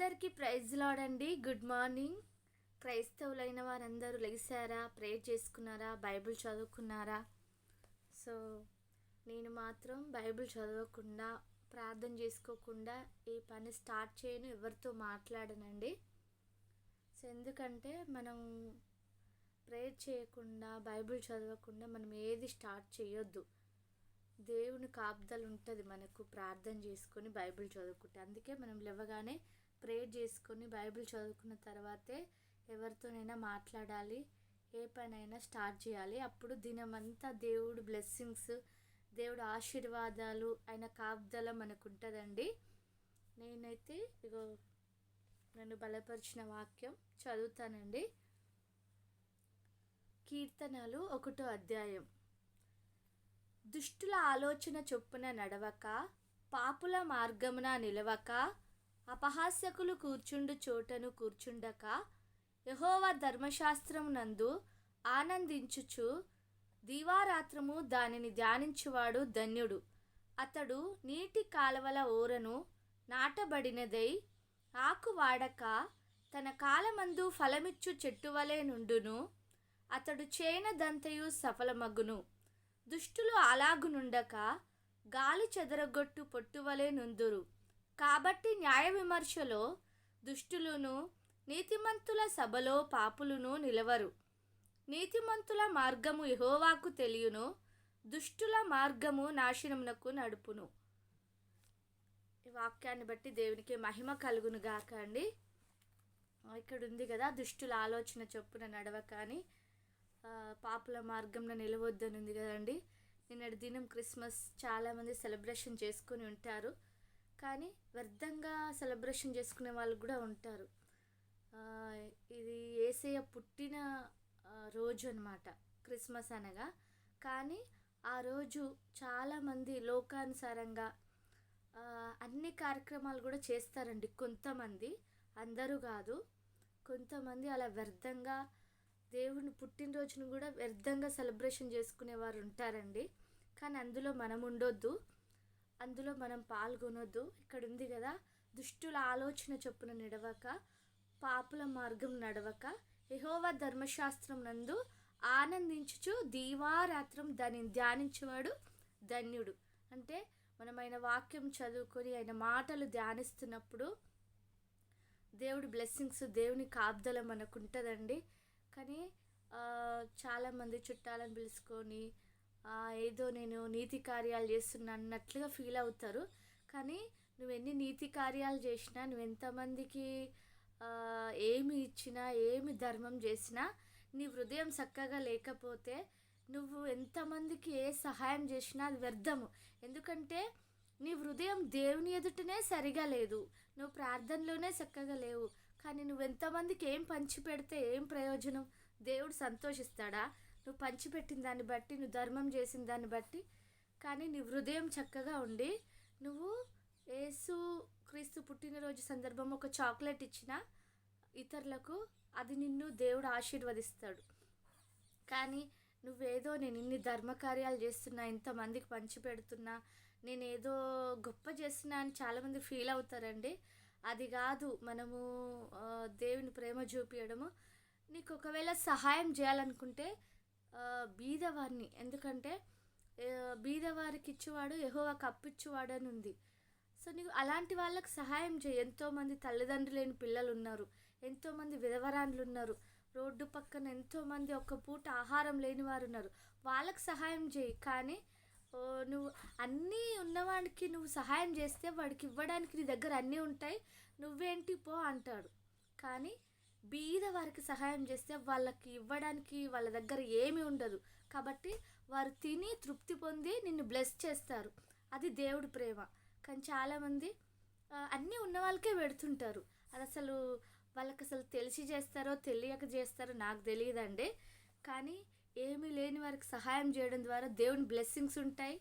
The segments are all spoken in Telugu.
అందరికీ ప్రైజ్ లాడండి. Good morning. క్రైస్తవులైన వారందరూ లెగిసారా ప్రేయర్ చేసుకున్నారా? బైబిల్ చదువుకున్నారా? సో నేను మాత్రం బైబిల్ చదవకుండా ప్రార్థన చేసుకోకుండా ఈ పని స్టార్ట్ చేయను ఎవరితో మాట్లాడనండి. సో ఎందుకంటే మనం ప్రేయర్ చేయకుండా బైబిల్ చదవకుండా మనం ఏది స్టార్ట్ చేయొద్దు. దేవుని కాపుదలు ఉంటుంది మనకు ప్రార్థన చేసుకొని బైబిల్ చదువుకుంటే. అందుకే మనం లేవగానే ప్రేయర్ చేసుకొని బైబిల్ చదువుకున్న తర్వాతే ఎవరితోనైనా మాట్లాడాలి ఏ పనైనా స్టార్ట్ చేయాలి. అప్పుడు దినమంతా దేవుడు బ్లెస్సింగ్స్ దేవుడు ఆశీర్వాదాలు ఆయన కాపుదల మనకు ఉంటుందండి నేనైతే ఇగో నన్ను బలపరిచిన వాక్యం చదువుతానండి. కీర్తనలు ఒకటో అధ్యాయం. దుష్టుల ఆలోచన చొప్పున నడవక పాపుల మార్గమున నిలవక అపహాస్యకులు కూర్చుండు చోటను కూర్చుండక యహోవ ధర్మశాస్త్రమునందు ఆనందించుచు దీవారాత్రము దానిని ధ్యానించువాడు ధన్యుడు. అతడు నీటి కాలవల ఓరను నాటబడినదై ఆకు వాడక తన కాలమందు ఫలమిచ్చు చెట్టువలే నుండును. అతడు చేనదంతయు సఫలమగును. దుష్టులు అలాగునుండక గాలి చెదరగొట్టు పొట్టువలే నుందురు. కాబట్టి న్యాయ విమర్శలో దుష్టులను నీతిమంతుల సభలో పాపులను నిలవరు. నీతిమంతుల మార్గము యహోవాకు తెలియను దుష్టుల మార్గము నాశనమునకు నడుపును. ఈ వాక్యాన్ని బట్టి దేవునికి మహిమ కలుగును గాక అండి. ఇక్కడ ఉంది కదా దుష్టుల ఆలోచన చొప్పున నడవక అని పాపుల మార్గంలో నిలవద్దని ఉంది కదండి. నిన్నటి దినం క్రిస్మస్ చాలామంది సెలబ్రేషన్ చేసుకుని ఉంటారు. కానీ వ్యర్థంగా సెలబ్రేషన్ చేసుకునే వాళ్ళు కూడా ఉంటారు. ఇది ఏసయ్య పుట్టిన రోజు అనమాట క్రిస్మస్ అనగా. కానీ ఆ రోజు చాలామంది లోకానుసారంగా అన్ని కార్యక్రమాలు కూడా చేస్తారండి. కొంతమంది అందరూ కాదు. కొంతమంది అలా వ్యర్థంగా దేవుని పుట్టినరోజును కూడా వ్యర్థంగా సెలబ్రేషన్ చేసుకునేవారు ఉంటారండి. కానీ అందులో మనం ఉండొద్దు. అందులో మనం పాల్గొనొద్దు. ఇక్కడ ఉంది కదా దుష్టుల ఆలోచన చొప్పున నడవక పాపుల మార్గం నడవక యహోవా ధర్మశాస్త్రం నందు ఆనందించుచు దీవారాత్రం దానిని ధ్యానించేవాడు ధన్యుడు. అంటే మనం ఆయన వాక్యం చదువుకొని ఆయన మాటలు ధ్యానిస్తున్నప్పుడు దేవుడి బ్లెస్సింగ్స్ దేవుని కాపుదల మనకు ఉంటుందండి. కానీ చాలామంది చుట్టాలను పిలుచుకొని ఏదో నేను నీతి కార్యాలు చేస్తున్నా అన్నట్లుగా ఫీల్ అవుతారు. కానీ నువ్వు ఎన్ని నీతి కార్యాలు చేసినా నువ్వు ఎంతమందికి ఏమి ఇచ్చినా ఏమి ధర్మం చేసినా నీ హృదయం చక్కగా లేకపోతే నువ్వు ఎంతమందికి ఏ సహాయం చేసినా అది వ్యర్థము. ఎందుకంటే నీ హృదయం దేవుని ఎదుటనే సరిగా లేదు. నువ్వు ప్రార్థనలోనే చక్కగా లేవు. కానీ నువ్వు ఎంతమందికి ఏం పంచి పెడితే ఏం ప్రయోజనం? దేవుడు సంతోషిస్తాడా? నువ్వు పంచిపెట్టిన దాన్ని బట్టి నువ్వు ధర్మం చేసిన దాన్ని బట్టి కానీ నీ హృదయం చక్కగా ఉండి నువ్వు యేసు క్రీస్తు పుట్టినరోజు సందర్భం ఒక చాక్లెట్ ఇచ్చిన ఇతరులకు అది నిన్ను దేవుడు ఆశీర్వదిస్తాడు. కానీ నువ్వేదో నేను ఇన్ని ధర్మకార్యాలు చేస్తున్నా ఇంతమందికి పంచి పెడుతున్నా నేను ఏదో గొప్ప చేస్తున్నా అని చాలామంది ఫీల్ అవుతారండి. అది కాదు మనము దేవుని ప్రేమ చూపించడము నీకు ఒకవేళ సహాయం చేయాలనుకుంటే బీదవారిని. ఎందుకంటే బీదవారికి ఇచ్చేవాడు యెహోవాకు అప్పిచ్చేవాడు అని ఉంది సో నీకు అలాంటి వాళ్ళకి సహాయం చేయి. ఎంతోమంది తల్లిదండ్రులు లేని పిల్లలు ఉన్నారు ఎంతోమంది విధవరాన్లు ఉన్నారు రోడ్డు పక్కన ఎంతోమంది ఒక పూట ఆహారం లేని వారు ఉన్నారు వాళ్ళకి సహాయం చేయి. కానీ నువ్వు అన్నీ ఉన్నవాడికి నువ్వు సహాయం చేస్తే వాడికి ఇవ్వడానికి నీ దగ్గర అన్నీ ఉంటాయి. నువ్వేంటి పో అంటాడు. కానీ బీద వారికి సహాయం చేస్తే వాళ్ళకి ఇవ్వడానికి వాళ్ళ దగ్గర ఏమీ ఉండదు. కాబట్టి వారు తిని తృప్తి పొంది నిన్ను బ్లెస్ చేస్తారు. అది దేవుడి ప్రేమ. కానీ చాలామంది అన్నీ ఉన్న వాళ్ళకే పెడుతుంటారు. అది అసలు వాళ్ళకి అసలు తెలిసి చేస్తారో తెలియక చేస్తారో నాకు తెలియదండి. కానీ ఏమీ లేని వారికి సహాయం చేయడం ద్వారా దేవుని బ్లెస్సింగ్స్ ఉంటాయి.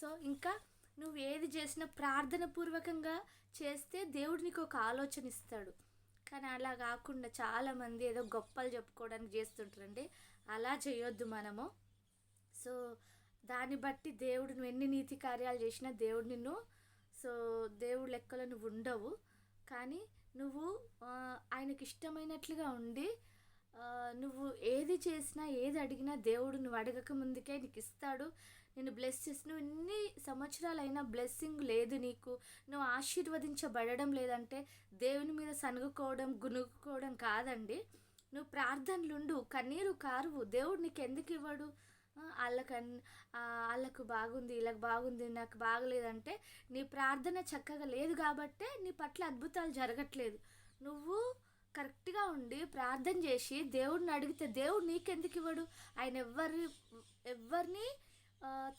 సో ఇంకా నువ్వు ఏది చేసినా ప్రార్థన పూర్వకంగా చేస్తే దేవుడు నీకు ఒక ఆలోచన ఇస్తాడు. కానీ అలా కాకుండా చాలామంది ఏదో గొప్పలు చెప్పుకోవడానికి చేస్తుంటారండి. అలా చేయొద్దు మనము. సో దాన్ని బట్టి దేవుడు నువ్వు ఎన్ని నీతి కార్యాలు చేసినా దేవుడు నిన్ను సో దేవుడు లెక్కలో నువ్వు ఉండవు. కానీ నువ్వు ఆయనకి ఇష్టమైనట్లుగా ఉండి నువ్వు ఏది చేసినా ఏది అడిగినా దేవుడు నువ్వు అడగక ముందుకే నీకు ఇస్తాడు. నేను బ్లెస్ చేసి నువ్వు ఇన్ని సంవత్సరాలైనా బ్లెస్సింగ్ లేదు నీకు. నువ్వు ఆశీర్వదించబడడం లేదంటే దేవుని మీద సనుగుకోవడం గునుగుకోవడం కాదండి. నువ్వు ప్రార్థనలుండు కన్నీరు కారువు. దేవుడు నీకు ఎందుకు ఇవ్వడు? వాళ్ళకన్ వాళ్ళకి అన్- వాళ్ళకు బాగుంది వీళ్ళకి బాగుంది నాకు బాగలేదంటే నీ ప్రార్థన చక్కగా లేదు కాబట్టే నీ పట్ల అద్భుతాలు జరగట్లేదు. నువ్వు కరెక్ట్గా ఉండి ప్రార్థన చేసి దేవుడిని అడిగితే దేవుడు నీకెందుకు ఇవ్వడు? ఆయన ఎవరి ఎవరిని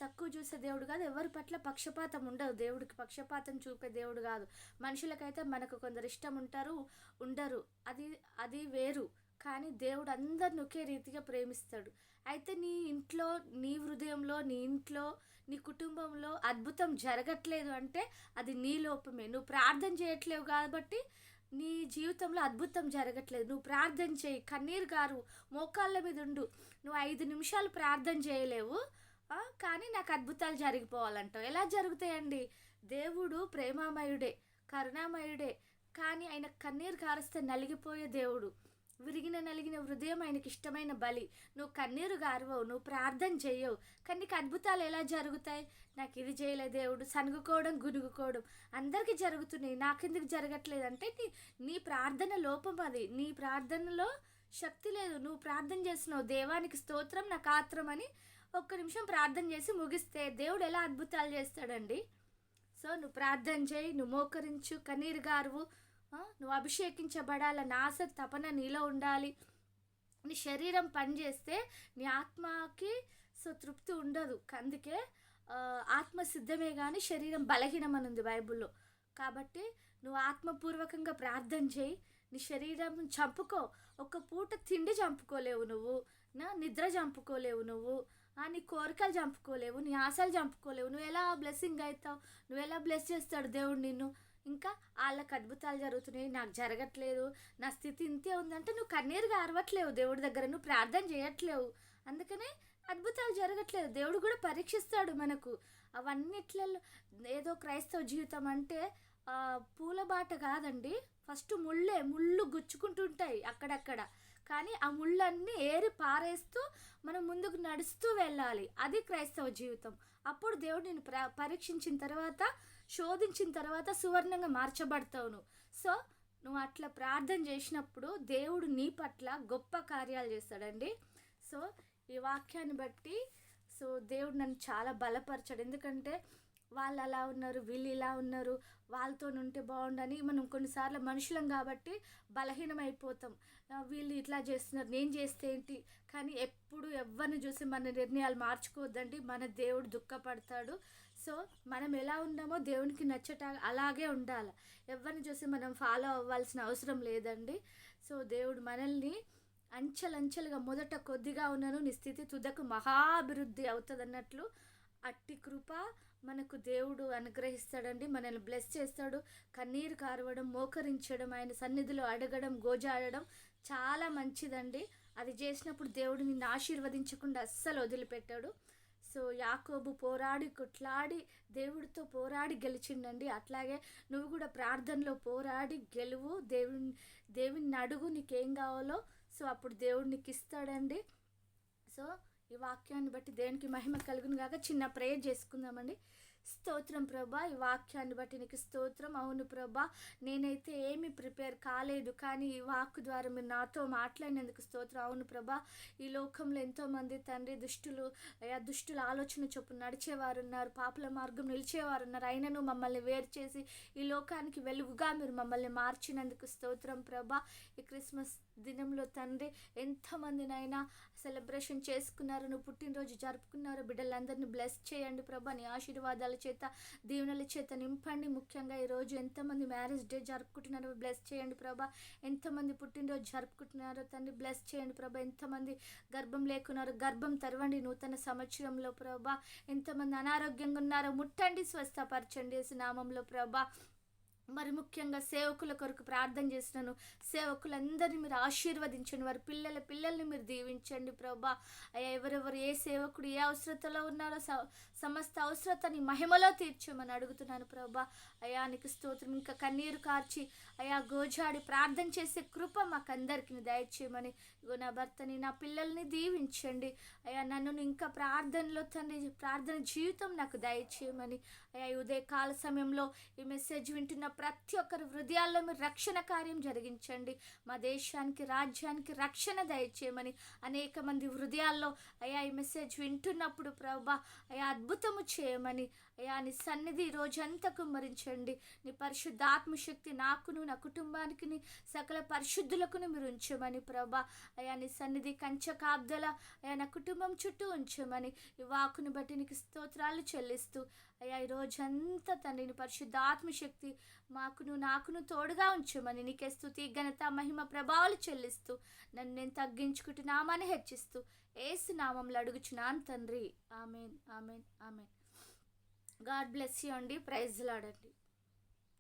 తక్కువ చూసే దేవుడు కాదు ఎవరి పట్ల పక్షపాతం ఉండదు. దేవుడికి పక్షపాతం చూపే దేవుడు కాదు. మనుషులకైతే మనకు కొందరు ఇష్టం ఉంటారు ఉండరు. అది అది వేరు. కానీ దేవుడు అందరిని ఒకే రీతిగా ప్రేమిస్తాడు. అయితే నీ ఇంట్లో నీ హృదయంలో నీ ఇంట్లో నీ కుటుంబంలో అద్భుతం జరగట్లేదు అంటే అది నీ లోపమే. నువ్వు ప్రార్థన చేయట్లేవు కాబట్టి నీ జీవితంలో అద్భుతం జరగట్లేదు. నువ్వు ప్రార్థన చేయి. కన్నీరు గారు మోకాళ్ళ మీద ఉండు. నువ్వు ఐదు నిమిషాలు ప్రార్థన చేయలేవు. కానీ నాకు అద్భుతాలు జరిగిపోవాలంటావు. ఎలా జరుగుతాయండి? దేవుడు ప్రేమామయుడే కరుణామయుడే. కానీ ఆయన కన్నీరు కారిస్తే నలిగిపోయే దేవుడు. విరిగిన నలిగిన హృదయం ఆయనకి ఇష్టమైన బలి. నువ్వు కన్నీరు గారవవు నువ్వు ప్రార్థన చేయవు కానీ నీకు అద్భుతాలు ఎలా జరుగుతాయి? నాకు ఇది చేయలే దేవుడు సనుగుకోవడం గునుగుకోవడం. అందరికీ జరుగుతున్నాయి నాకెందుకు జరగట్లేదు? అంటే నీ నీ ప్రార్థన లోపం అది. నీ ప్రార్థనలో శక్తి లేదు. నువ్వు ప్రార్థన చేస్తున్నావు దేవానికి స్తోత్రం నాకు ఆత్రం అని ఒక్క నిమిషం ప్రార్థన చేసి ముగిస్తే దేవుడు ఎలా అద్భుతాలు చేస్తాడండి? సో నువ్వు ప్రార్థన చేయి నువ్వు మోకరించు కన్నీరు గారువు. నువ్వు అభిషేకించబడాలన్న ఆశ తపన నీలో ఉండాలి. నీ శరీరం పనిచేస్తే నీ ఆత్మకి సో తృప్తి ఉండదు. అందుకే ఆత్మ సిద్ధమే కానీ శరీరం బలహీనం అని ఉంది బైబిల్లో. కాబట్టి నువ్వు ఆత్మపూర్వకంగా ప్రార్థన చేయి. నీ శరీరం చంపుకో. ఒక పూట తిండి చంపుకోలేవు నువ్వు. నా నిద్ర చంపుకోలేవు నువ్వు. నీ కోరికలు చంపుకోలేవు నీ ఆశలు చంపుకోలేవు. నువ్వు ఎలా బ్లెస్సింగ్ అవుతావు? నువ్వు ఎలా బ్లెస్ చేస్తాడు దేవుడు నిన్ను? ఇంకా వాళ్ళకి అద్భుతాలు జరుగుతున్నాయి. నాకు జరగట్లేదు. నా స్థితి ఇంతే ఉందంటే నువ్వు కన్నీరుగా అరవట్లేవు దేవుడి దగ్గర. నువ్వు ప్రార్థన చేయట్లేవు. అందుకనే అద్భుతాలు జరగట్లేదు. దేవుడు కూడా పరీక్షిస్తాడు మనకు. అవన్నిట్లలో ఏదో క్రైస్తవ జీవితం అంటే పూల బాట కాదండి. ఫస్ట్ ముళ్ళే ముళ్ళు గుచ్చుకుంటుంటాయి అక్కడక్కడ. కానీ ఆ ముళ్ళన్నీ ఏరి పారేస్తూ మనం ముందుకు నడుస్తూ వెళ్ళాలి. అది క్రైస్తవ జీవితం. అప్పుడు దేవుడు నేను ప్ర పరీక్షించిన తర్వాత శోధించిన తర్వాత సువర్ణంగా మార్చబడతావును. సో నువ్వు అట్లా ప్రార్థన చేసినప్పుడు దేవుడు నీ పట్ల గొప్ప కార్యాలు చేస్తాడండి. సో ఈ వాక్యాన్ని బట్టి సో దేవుడు నన్ను చాలా బలపరచాడు. ఎందుకంటే వాళ్ళు అలా ఉన్నారు వీళ్ళు ఇలా ఉన్నారు వాళ్ళతో ఉంటే బాగుండని మనం కొన్నిసార్లు మనుషులం కాబట్టి బలహీనమైపోతాం. వీళ్ళు ఇట్లా చేస్తున్నారు నేను చేస్తే ఏంటి? కానీ ఎప్పుడు ఎవరిని చూసి మన నిర్ణయాలు మార్చుకోవద్దండి. మన దేవుడు దుఃఖపడతాడు. సో మనం ఎలా ఉన్నామో దేవునికి నచ్చట అలాగే ఉండాలి. ఎవరిని చూసి మనం ఫాలో అవ్వాల్సిన అవసరం లేదండి. సో దేవుడు మనల్ని అంచెలంచెలుగా మొదట కొద్దిగా ఉన్నాను నీ స్థితి తుదకు మహాభివృద్ధి అవుతుంది అన్నట్లు అట్టి కృప మనకు దేవుడు అనుగ్రహిస్తాడండి మనల్ని బ్లెస్ చేస్తాడు. కన్నీరు కారవడం మోకరించడం ఆయన సన్నిధిలో అడగడం గోజాడడం చాలా మంచిదండి. అది చేసినప్పుడు దేవుడు నిన్ను ఆశీర్వదించకుండా అస్సలు వదిలిపెట్టాడు. సో యాకోబు పోరాడి కొట్లాడి దేవుడితో పోరాడి గెలిచిండండి. అట్లాగే నువ్వు కూడా ప్రార్థనలో పోరాడి గెలువు. దేవుని దేవుని అడుగు నీకేం కావాలో సో అప్పుడు దేవుడు నీకు ఇస్తాడండి సో ఈ వాక్యాన్ని బట్టి దేవునికి మహిమ కలుగును కాక చిన్న ప్రేయర్ చేసుకుందామండి. స్తోత్రం ప్రభా ఈ వాక్యాన్ని బట్టి నీకు స్తోత్రం. అవును ప్రభా నేనైతే ఏమి ప్రిపేర్ కాలేదు కానీ ఈ వాక్ ద్వారా మీరు నాతో మాట్లాడినందుకు స్తోత్రం. అవును ప్రభా ఈ లోకంలో ఎంతోమంది తండ్రి దుష్టులు దుష్టుల ఆలోచన చొప్పున నడిచేవారు ఉన్నారు పాపల మార్గం నిలిచేవారు ఉన్నారు. అయినను మమ్మల్ని వేరు చేసి ఈ లోకానికి వెలుగుగా మీరు మమ్మల్ని మార్చినందుకు స్తోత్రం ప్రభా. ఈ క్రిస్మస్ దినంలో తండ్రి ఎంతమందినైనా సెలబ్రేషన్ చేసుకున్నారు నువ్వు పుట్టినరోజు జరుపుకున్నారు బిడ్డలందరినీ బ్లెస్ చేయండి ప్రభా. నీ ఆశీర్వాదాలు చేత దీవెనల చేత నింపండి. ముఖ్యంగా ఈరోజు ఎంతమంది మ్యారేజ్ డే జరుపుకుంటున్నారో బ్లెస్ చేయండి ప్రభా. ఎంతమంది పుట్టినరోజు జరుపుకుంటున్నారో తండ్రి బ్లెస్ చేయండి ప్రభా. ఎంతమంది గర్భం లేకున్నారో గర్భం తెరవండి నూతన సంవత్సరంలో ప్రభా. ఎంతమంది అనారోగ్యంగా ఉన్నారో ముట్టండి స్వస్థపరచండి. నామంలో ప్రభా. మరి ముఖ్యంగా సేవకుల కొరకు ప్రార్థన చేసినాను. సేవకులందరినీ మీరు ఆశీర్వదించండి. వారి పిల్లల పిల్లల్ని మీరు దీవించండి ప్రభా. అయ్యా ఎవరెవరు ఏ సేవకుడు ఏ అవసరతలో ఉన్నారో సమస్త అవసరతని మహిమలో తీర్చమని అడుగుతున్నాను ప్రభా. అయ్యా నీకు స్తోత్రం. ఇంకా కన్నీరు కార్చి అయ్యా గోజాడి ప్రార్థన చేసే కృప మాకందరికి దయచేయమని. ఇగో నా భర్తని నా పిల్లల్ని దీవించండి. అయ్యా నన్ను ఇంకా ప్రార్థనలో తండ్రి ప్రార్థన జీవితం నాకు దయచేయమని. అయ్యా ఉదయకాల సమయంలో ఈ మెసేజ్ వింటున్న ప్రతి ఒక్కరి హృదయాల్లో మీరు రక్షణ కార్యం జరిగించండి. మా దేశానికి రాజ్యానికి రక్షణ దయచేయమని అనేక మంది హృదయాల్లో అయ్యా ఈ మెసేజ్ వింటున్నప్పుడు ప్రభా అయా అద్భుతము చేయమని అయ్యా నీ సన్నిధి రోజంతా కుమ్మరించండి. నీ పరిశుద్ధాత్మ శక్తి నాకును నా కుటుంబానికి సకల పరిశుద్ధులకును మీరు ఉంచమని ప్రభా అయా నీ సన్నిధి కంచె కాబ్దల అయ్యా నా కుటుంబం చుట్టూ ఉంచమని ఈ వాకును బట్టి నీకు స్తోత్రాలు చెల్లిస్తూ అయ్యా ఈ రోజంతా తండ్రిని నీ మాకును నాకును తోడుగా ఉంచమని నీకే స్థుతి ఘనత మహిమ ప్రభావాలు చెల్లిస్తూ నన్ను నేను తగ్గించుకుంటున్నామని నామాన్ని హెచ్చిస్తూ ఏసు నామంలో అడుగుచున్నాను తండ్రి. Amen amen amen. God bless you అండి. ప్రైజ్ లాడండి.